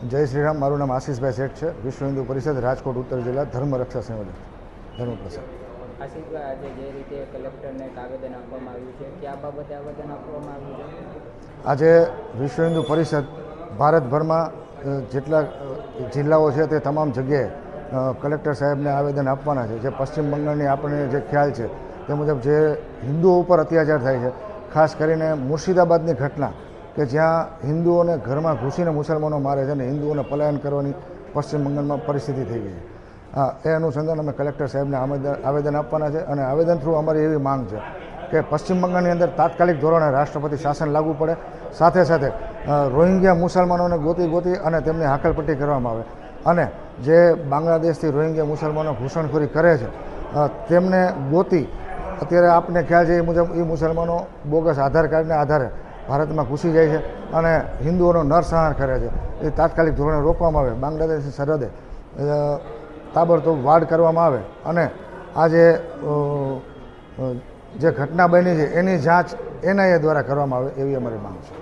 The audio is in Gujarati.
જય શ્રી રામ મારું નામ આશીષભાઈ શેઠ છે. વિશ્વ હિન્દુ પરિષદ રાજકોટ ઉત્તર જિલ્લા ધર્મ રક્ષા સંયોજક ધર્મપ્રસાદ. આશીષભાઈ આજે જે રીતે કલેક્ટરને આવેદન આપવામાં આવ્યું છે કયા બાબતે આવેદન આપવામાં આવ્યું છે? આજે વિશ્વ હિન્દુ પરિષદ ભારતભરમાં જેટલા જિલ્લાઓ છે તે તમામ જગ્યાએ કલેક્ટર સાહેબને આવેદન આપવાના છે. જે પશ્ચિમ બંગાળની આપણને જે ખ્યાલ છે તે મુજબ જે હિન્દુઓ ઉપર અત્યાચાર થાય છે ખાસ કરીને મુર્શિદાબાદની ઘટના કે જ્યાં હિન્દુઓને ઘરમાં ઘૂસીને મુસલમાનો મારે છે અને હિન્દુઓને પલાયન કરવાની પશ્ચિમ બંગાળમાં પરિસ્થિતિ થઈ ગઈ છે. હા, એ અનુસંધાન અમે કલેક્ટર સાહેબને આવેદન આપવાના છે અને આવેદન થ્રુ અમારી એવી માંગ છે કે પશ્ચિમ બંગાળની અંદર તાત્કાલિક ધોરણે રાષ્ટ્રપતિ શાસન લાગુ પડે. સાથે સાથે રોહિંગ્યા મુસલમાનોને ગોતી ગોતી અને તેમની હાકલપટ્ટી કરવામાં આવે. અને જે બાંગ્લાદેશથી રોહિંગ્યા મુસલમાનો ઘૂસણખોરી કરે છે તેમને ગોતી. અત્યારે આપને ખ્યાલ છે એ મુજબ, એ મુસલમાનો બોગસ આધાર કાર્ડના આધારે ભારતમાં ઘૂસી જાય છે અને હિન્દુઓનો નરસંહાર કરે છે. એ તાત્કાલિક ધોરણે રોકવામાં આવે. બાંગ્લાદેશની સરહદે તાબડતોબ વાડ કરવામાં આવે અને આ જે જે ઘટના બની છે, એની જાંચ એનઆઈએ દ્વારા કરવામાં આવે એવી અમારી માંગ છે.